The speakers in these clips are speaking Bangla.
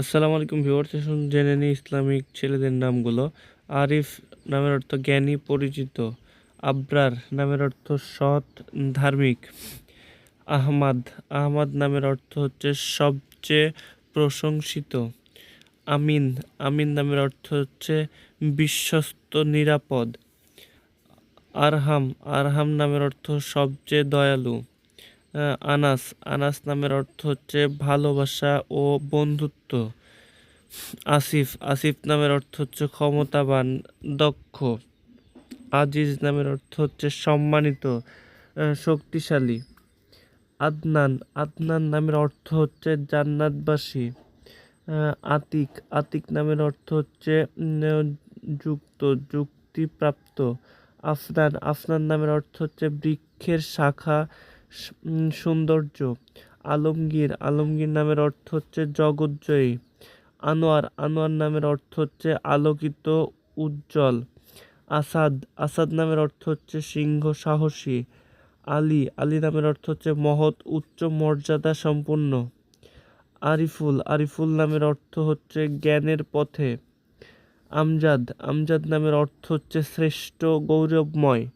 আসসালামু আলাইকুম ভিউয়ার্স এখন জেনে নিই ইসলামিক ছেলেদের নামগুলো। আরিফ নামের অর্থ জ্ঞানী, পরিচিত। আবরার নামের অর্থ সৎ, ধার্মিক। আহমাদ আহমাদ নামের অর্থ হচ্ছে সবচেয়ে প্রশংসিত। আমিন আমিন নামের অর্থ হচ্ছে বিশ্বস্ত, নিরাপদ। আরহাম আরহাম নামের অর্থ সবচেয়ে দয়ালু। আনাস। আনাস নামের অর্থ হচ্ছে ভালোবাসা ও বন্ধুত্ব। আসিফ। আসিফ নামের অর্থ হচ্ছে ক্ষমতাবান, দক্ষ। আজিজ নামের অর্থ হচ্ছে সম্মানিত শক্তিশালী। আদনান। আদনান নামের অর্থ হচ্ছে জান্নাতবাসী আতিক। আতিক নামের অর্থ হচ্ছে যুক্ত, যুক্তিপ্রাপ্ত। আফনান। আফনান নামের অর্থ হচ্ছে বৃক্ষের শাখা সৌন্দর্য। আলমগীর আলমগীর নামের অর্থ হচ্ছে জগৎজয়ী আনোয়ার আনোয়ার নামের অর্থ হচ্ছে আলোকিত, উজ্জ্বল। আসাদ আসাদ নামের অর্থ হচ্ছে সিংহ সাহসী। আলী আলী নামের অর্থ হচ্ছে মহৎ, উচ্চ মর্যাদা সম্পন্ন। আরিফুল আরিফুল নামের অর্থ হচ্ছে জ্ঞানের পথে। আমজাদ আমজাদ নামের অর্থ হচ্ছে শ্রেষ্ঠ গৌরবময়।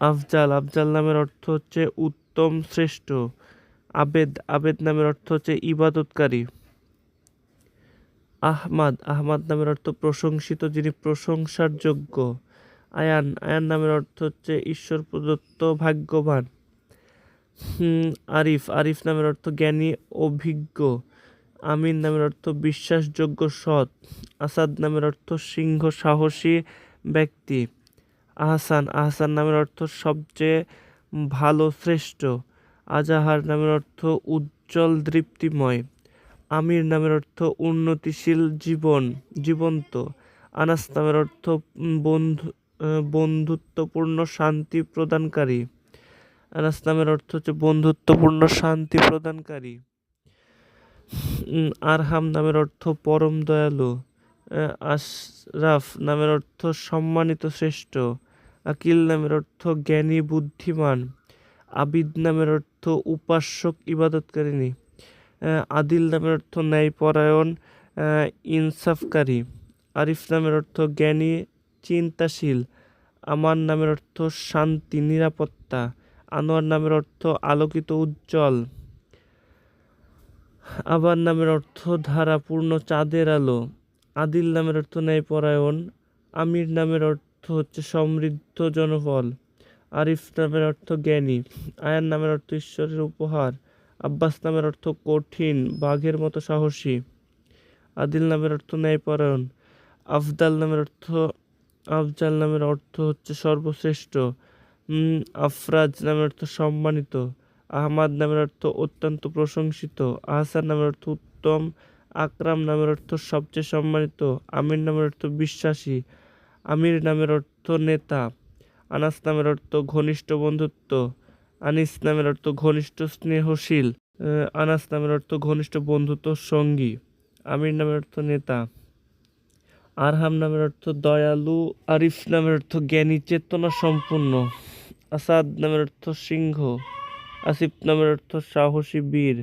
আফজাল আফজাল নামের অর্থ হচ্ছে উত্তম শ্রেষ্ঠ। আবেদ আবেদ নামের অর্থ হচ্ছে ইবাদতকারী। আহমাদ আহমাদ নামের অর্থ প্রশংসিত, যিনি প্রশংসার যোগ্য আয়ান আয়ান নামের অর্থ হচ্ছে ঈশ্বর প্রদত্ত ভাগ্যবান। আরিফ আরিফ নামের অর্থ জ্ঞানী, অভিজ্ঞ। আমিন নামের অর্থ বিশ্বাসযোগ্য সৎ। আসাদ নামের অর্থ সিংহ সাহসী ব্যক্তি। আহসান আহসান নামের অর্থ সবচেয়ে ভালো, শ্রেষ্ঠ। আজাহার নামের অর্থ উজ্জ্বল, দৃপ্তিময়। আমির নামের অর্থ উন্নতিশীল, জীবন, জীবন্ত। আনাস নামের অর্থ বন্ধু, বন্ধুত্বপূর্ণ, শান্তি প্রদানকারী। আনাস নামের অর্থ হচ্ছে বন্ধুত্বপূর্ণ, শান্তি প্রদানকারী। আরহাম নামের অর্থ পরম দয়ালু। আশরাফ নামের অর্থ সম্মানিত শ্রেষ্ঠ। আকিল নামের অর্থ জ্ঞানী বুদ্ধিমান। আবিদ নামের অর্থ উপাসক ইবাদতকারিণী। আহ, আদিল নামের অর্থ ন্যায়পরায়ণ ইনসাফকারী। আরিফ নামের অর্থ জ্ঞানী চিন্তাশীল। আমার নামের অর্থ শান্তি নিরাপত্তা। আনোয়ার নামের অর্থ আলোকিত উজ্জ্বল। আবার নামের অর্থ ধারাপূর্ণ চাঁদের আলো। আদিল নামের অর্থ ন্যায়পরায়ণ। আমির নামের অর্থ হচ্ছে সমৃদ্ধ জনফল আরিফ নামের অর্থ জ্ঞানী আয়ান নামের অর্থ ঈশ্বরের উপহার আব্বাস নামের অর্থ কঠিন বাঘের মতো সাহসী আদিল নামের অর্থ ন্যায়পরায়ণ আফদাল নামের অর্থ আফজাল নামের অর্থ হচ্ছে সর্বশ্রেষ্ঠ আফরাজ নামের অর্থ সম্মানিত আহমাদ নামের অর্থ অত্যন্ত প্রশংসিত আহসান নামের অর্থ উত্তম আকরাম নামের অর্থ সবচেয়ে সম্মানিত আমির নামের অর্থ বিশ্বাসী আমির নামের অর্থ নেতা আনাস নামের অর্থ ঘনিষ্ঠ বন্ধুত্ব আনিস নামের অর্থ ঘনিষ্ঠ স্নেহশীল আনাস নামের অর্থ ঘনিষ্ঠ বন্ধুত্ব সঙ্গী আমির নামের অর্থ নেতা আরহাম নামের অর্থ দয়ালু আরিফ নামের অর্থ জ্ঞানী চেতনা সম্পূর্ণ আসাদ নামের অর্থ সিংহ আসিফ নামের অর্থ সাহসী বীর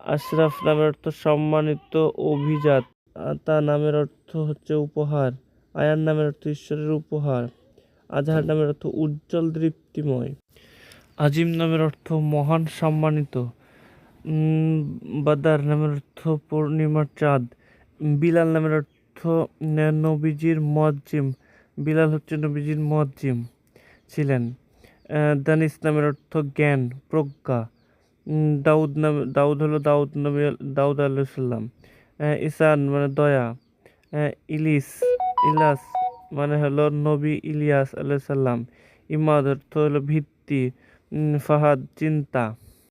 আশরাফ নামের অর্থ সম্মানিত অভিজাত আতা নামের অর্থ হচ্ছে উপহার আয়ান নামের অর্থ ঈশ্বরের উপহার আজহার নামের অর্থ উজ্জ্বল দৃপ্তিময় আজিম নামের অর্থ মহান সম্মানিত বাদার নামের অর্থ পূর্ণিমার চাঁদ বিলাল নামের অর্থ নবীজির মজ্জিম বিলাল হচ্ছে নবীজির মজ্জিম ছিলেন। দানিস নামের অর্থ জ্ঞান প্রজ্ঞা দাউদ নামে দাউদ হলো দাউদ নবী দাউদ আলাইসাল্লাম ইসান মানে দয়া। আহ, ইলিস মানে হলো নবী ইলিয়াস আলাইসাল্লাম ইমাদ অর্থ হলো ভিত্তি ফাহাদ চিন্তা।